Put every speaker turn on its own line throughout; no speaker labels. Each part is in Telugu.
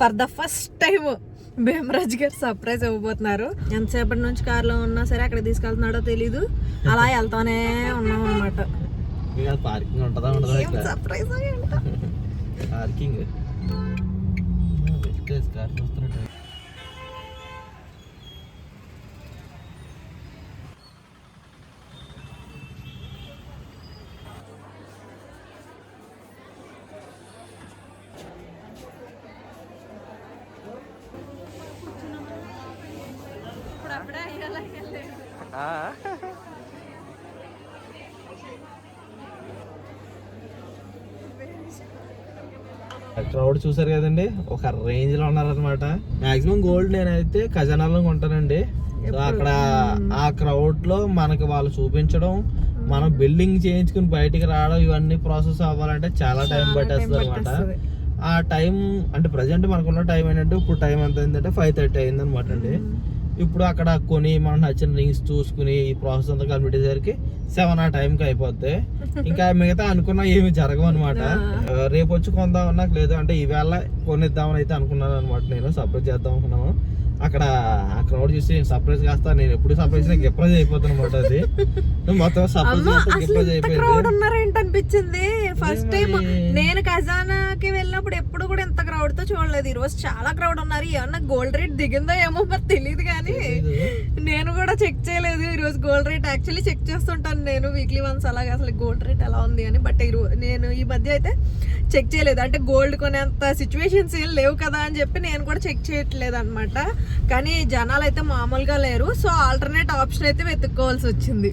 For the first time Bhimraj garu surprise ఇవ్వబోతున్నారు ఎంతసేపటి నుంచి కార్లో ఉన్నా సరే అక్కడ తీసుకెళ్తున్నాడో తెలీదు. అలా వెళ్తానే ఉన్నాం అనమాట
ఇక పార్కింగ్ ఉంటుందా ఉండదా ఇక్కడ?
సర్ప్రైజ్
పార్కింగ్ క్రౌడ్ చూసారు కదండి? ఒక రేంజ్లో ఉన్నారనమాట మాక్సిమం గోల్డ్ నేనైతే ఖజానాలో కొంటానండి. సో అక్కడ ఆ క్రౌడ్లో మనకి వాళ్ళు చూపించడం మనం బిల్డింగ్ చేయించుకుని బయటికి రావడం ఇవన్నీ ప్రాసెస్ అవ్వాలంటే చాలా టైం పట్టేస్తుంది. అనమాట ఆ టైం అంటే ప్రజెంట్ మనకున్న టైం ఏంటంటే ఇప్పుడు టైం ఎంత అయిందంటే ఫైవ్ థర్టీ అయింది అనమాట అండి ఇప్పుడు అక్కడ కొని మనం నచ్చిన రింగ్స్ చూసుకుని ఈ ప్రాసెస్ అంతా కంప్లీట్ అయ్యేసరికి సెవెన్ ఆ టైంకి అయిపోద్ది. ఇంకా మిగతా అనుకున్నా ఏమి జరగవు అనమాట రేపు వచ్చి కొందాం నాకు లేదు అంటే ఈవేళ కొనిద్దామని అయితే అనుకున్నాను అనమాట నేను. సర్ప్రైజ్ చేద్దాం అనుకున్నాము అక్కడ ఆ క్రౌడ్ చూసి సర్ప్రైజ్ కాస్తా నేను ఎప్పుడు సర్ప్రైజ్ గిప్రైజ్ అయిపోతాను అనమాట అది. మొత్తం సర్ప్రైజ్
క్రౌడ్ ఉన్నారేంటి అనిపించింది ఫస్ట్ టైం నేను ఖజానాకి వెళ్ళినప్పుడు ఎప్పుడు కూడా ఇంత క్రౌడ్తో చూడలేదు. ఈ రోజు చాలా క్రౌడ్ ఉన్నారు. ఏమన్నా గోల్డ్ రేట్ దిగిందో ఏమో మరి తెలియదు కానీ నేను కూడా చెక్ చేయలేదు ఈ రోజు గోల్డ్ రేట్ యాక్చువల్లీ చెక్ చేస్తుంటాను నేను వీక్లీ వన్స్ అలాగా అసలు గోల్డ్ రేట్ ఎలా ఉంది అని. బట్ ఈ రో- నేను ఈ మధ్య అయితే చెక్ చేయలేదు. అంటే గోల్డ్ కొనేంత సిచ్యువేషన్స్ ఏం లేవు కదా అని చెప్పి నేను కూడా చెక్ చేయట్లేదు అనమాట కానీ జనాలు అయితే మామూలుగా లేరు. సో ఆల్టర్నేట్ ఆప్షన్ అయితే వెతుక్కోవాల్సి వచ్చింది.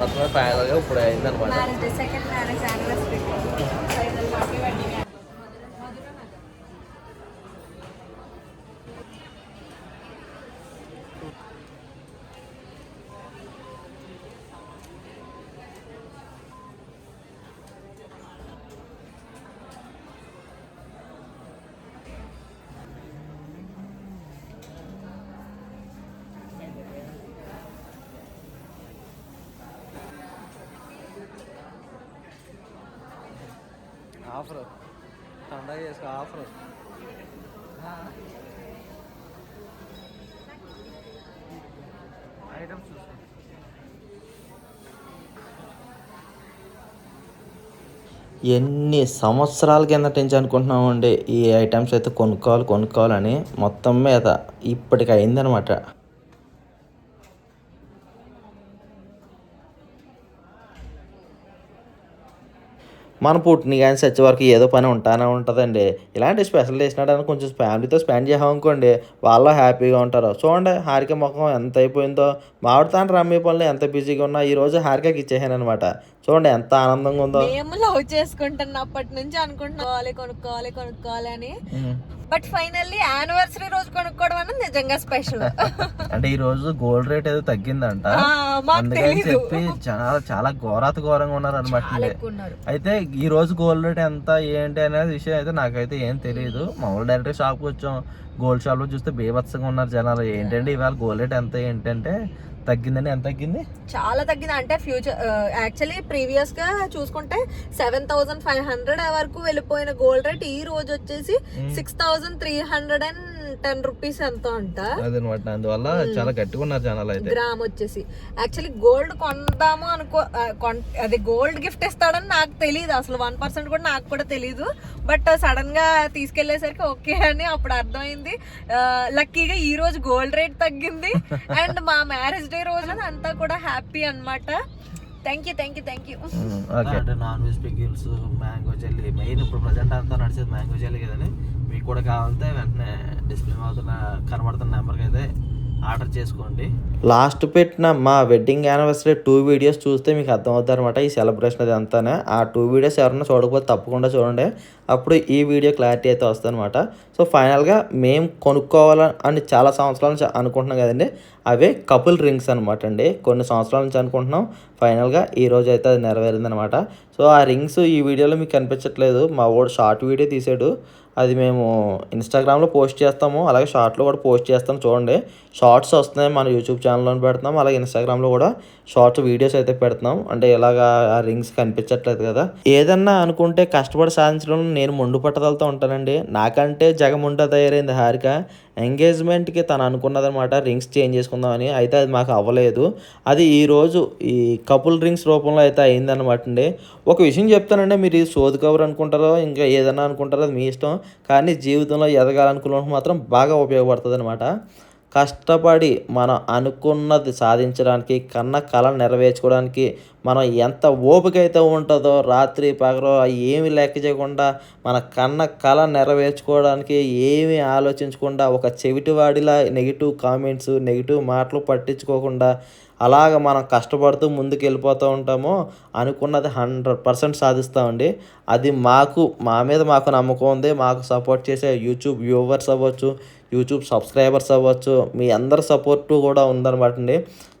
మొత్తమే ఫైనల్గా ఇప్పుడు అయిందనమాట
మ్యారేజ్ డే సెకండ్
ఆఫర్. పండగ చేసుకో ఆఫర్. ఐటమ్స్ చూసుకో.
ఎన్ని సంవత్సరాల కిందట నుంచి అనుకుంటున్నామండి? ఈ ఐటమ్స్ అయితే కొనుక్కోవాలి కొనుక్కోవాలని మొత్తం మీద ఇప్పటికి అయిందనమాట మన పుట్టిన కానీ సచ్చే వరకు ఏదో పని ఉంటానే ఉంటుందండి. ఇలాంటి స్పెషల్ చేసినాడని కొంచెం ఫ్యామిలీతో స్పెండ్ చేసామనుకోండి వాళ్ళు హ్యాపీగా ఉంటారు. చూడండి హారిక ముఖం ఎంత అయిపోయిందో. మామిడి తాను పనులు ఎంత బిజీగా ఉన్నా ఈరోజు హారికకి ఇచ్చేసాను అనమాట
చూడండి ఎంత ఆనందంగా ఉందో.
మేము లవ్ చేసుకుంటున్నప్పటి నుంచి అనుకుంటున్నాం కొనుక్కోవాలి కొనుక్కోవాలి అని. బట్ ఫైనల్లీ యానివర్సరీ రోజు కొనుక్కోవడం అన్నది నిజంగా స్పెషల్
అంటే ఈ రోజు గోల్డ్ రేట్ ఏదో తగ్గిందంట. అందుకని చెప్పి చాలా చాలా ఘోరాత ఘోరంగా ఉన్నారు అనమాట అయితే ఈ రోజు గోల్డ్ రేట్ ఎంత ఏంటి అనేది విషయం అయితే నాకైతే ఏం తెలియదు మామూలు డైరెక్ట్ షాప్కి వచ్చాం. గోల్డ్ షాప్లో చూస్తే బీభత్సంగా ఉన్నారు జనాలు. ఏంటంటే ఇవాళ గోల్డ్ రేట్ ఎంత ఏంటంటే తగ్గిందని ఎంత తగ్గింది?
చాలా తగ్గింది. అంటే ఫ్యూచర్ యాక్చువల్లీ ప్రీవియస్గా చూసుకుంటే సెవెన్ థౌసండ్ ఫైవ్ హండ్రెడ్ వరకు వెళ్ళిపోయిన గోల్డ్ రేట్ ఈ రోజు వచ్చేసి six thousand three hundred and ten rupees ఎంతో అంట.
అదనమాట అందువల్ల చాలా గట్టిగా జనాలు అయితే.
గ్రామ్ వచ్చేసి. యాక్చువల్లీ గోల్డ్ కొందాము అనుకో అది గోల్డ్ గిఫ్ట్ ఇస్తాడని నాకు తెలియదు అసలు వన్ పర్సెంట్ కూడా నాకు కూడా తెలియదు బట్ సడన్గా తీసుకెళ్ళేసరికి ఓకే అని అప్పుడు అర్థమైంది. లక్కీగా ఈ రోజు గోల్డ్ రేట్ తగ్గింది. అండ్ మా మ్యారేజ్ డే రోజు అంతా కూడా హ్యాపీ అన్నమాట. Thank you thank you thank you
okay. అంటే non veg pickles mango jelly main ఇప్పుడు ప్రజెంట్ అంతా నడిచేది మ్యాంగో జెల్లీ కదండి. మీకు కూడా కావాలంటే వెంటనే డిస్ప్లే అవుతున్న కనబడుతున్న నెంబర్కి అయితే ఆర్డర్ చేసుకోండి.
లాస్ట్ పెట్టిన మా వెడ్డింగ్ యానివర్సరీ టూ వీడియోస్ చూస్తే మీకు అర్థమవుతుంది అనమాట ఈ సెలబ్రేషన్ అది అంతానే. ఆ టూ వీడియోస్ ఎవరైనా చూడకపోతే తప్పకుండా చూడండి. అప్పుడు ఈ వీడియో క్లారిటీ అయితే వస్తుంది అనమాట సో ఫైనల్గా మేము కొనుక్కోవాలని అని చాలా సంవత్సరాల నుంచి అనుకుంటున్నాం కదండి. అవే కపుల్ రింగ్స్ అనమాట అండి. కొన్ని సంవత్సరాల నుంచి అనుకుంటున్నాం. ఫైనల్గా ఈ రోజు అయితే అది నెరవేరిందనమాట సో ఆ రింగ్స్ ఈ వీడియోలో మీకు కనిపించట్లేదు. మా వాడు షార్ట్ వీడియో తీసాడు. అది మేము ఇన్స్టాగ్రామ్లో పోస్ట్ చేస్తాము అలాగే షార్ట్లో కూడా పోస్ట్ చేస్తాం. చూడండి షార్ట్స్ వస్తున్నాయి మన యూట్యూబ్ ఛానల్లో పెడుతున్నాం అలాగే ఇన్స్టాగ్రామ్లో కూడా షార్ట్స్ వీడియోస్ అయితే పెడుతున్నాం. అంటే ఇలాగా ఆ రింగ్స్ కనిపించట్లేదు కదా. ఏదన్నా అనుకుంటే కష్టపడి సాధించడం నేను మొండు పట్టదలతో ఉంటానండి. నాకంటే జగముండ తయారైంది హారిక? ఎంగేజ్మెంట్కి తను అనుకున్నదనమాట రింగ్స్ చేంజ్ చేసుకుందామని అయితే అది మాకు అవ్వలేదు. అది ఈరోజు ఈ కపుల్ రింగ్స్ రూపంలో అయితే అయిందనమాట అండి. ఒక విషయం చెప్తానండి మీరు ఇది సోది కవర్ అనుకుంటారో ఇంకా ఏదైనా అనుకుంటారో అది మీ ఇష్టం. కానీ జీవితంలో ఎదగాలనుకున్న మాత్రం బాగా ఉపయోగపడుతుంది అనమాట కష్టపడి మనం అనుకున్నది సాధించడానికి కన్న కళ నెరవేర్చుకోవడానికి మనం ఎంత ఓపిక అయితే ఉంటుందో రాత్రి పగలు అవి ఏమి లెక్క చేయకుండా మన కన్న కళ నెరవేర్చుకోవడానికి ఏమి ఆలోచించకుండా ఒక చెవిటివాడిలా నెగిటివ్ కామెంట్స్ నెగిటివ్ మాటలు పట్టించుకోకుండా అలాగ మనం కష్టపడుతూ ముందుకు వెళ్ళిపోతూ ఉంటామో అనుకున్నది హండ్రెడ్ పర్సెంట్ సాధిస్తామండి అది మాకు మా మీద మాకు నమ్మకం ఉంది. మాకు సపోర్ట్ చేసే యూట్యూబ్ వ్యూవర్స్ అవ్వచ్చు యూట్యూబ్ సబ్స్క్రైబర్స్ అవ్వచ్చు మీ అందరి సపోర్టు కూడా ఉందన్నమాట అండి.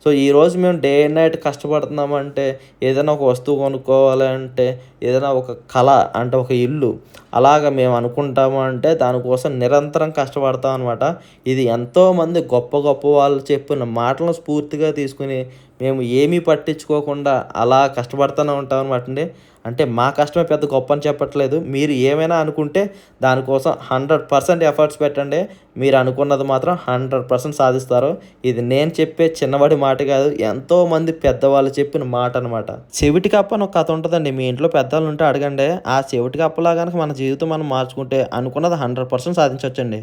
సో ఈరోజు మేము డే అండ్ నైట్ కష్టపడుతున్నామంటే ఏదైనా ఒక వస్తువు కొనుక్కోవాలంటే ఏదైనా ఒక కళ అంటే ఒక ఇల్లు అలాగ మేము అనుకుంటాము అంటే దానికోసం నిరంతరం కష్టపడతాం అనమాట ఇది ఎంతోమంది గొప్ప గొప్ప వాళ్ళు చెప్పిన మాటలను స్ఫూర్తిగా తీసుకుని మేము ఏమీ పట్టించుకోకుండా అలా కష్టపడుతూనే ఉంటాం అనమాట అండి. అంటే మా కష్టమే పెద్ద గొప్ప అని చెప్పట్లేదు. మీరు ఏమైనా అనుకుంటే దానికోసం హండ్రెడ్ పర్సెంట్ ఎఫర్ట్స్ పెట్టండి. మీరు అనుకున్నది మాత్రం హండ్రెడ్ పర్సెంట్ సాధిస్తారు. ఇది నేను చెప్పే చిన్నవాడి మాట కాదు ఎంతో మంది పెద్దవాళ్ళు చెప్పిన మాట అనమాట చెవిటి కప్ప అని ఒక కథ ఉంటుందండి. మీ ఇంట్లో పెద్దవాళ్ళు ఉంటే అడగండి. ఆ చెవిటి కప్పలా కనుక మన జీవితం మనం మార్చుకుంటే అనుకున్నది హండ్రెడ్ పర్సెంట్ సాధించవచ్చండి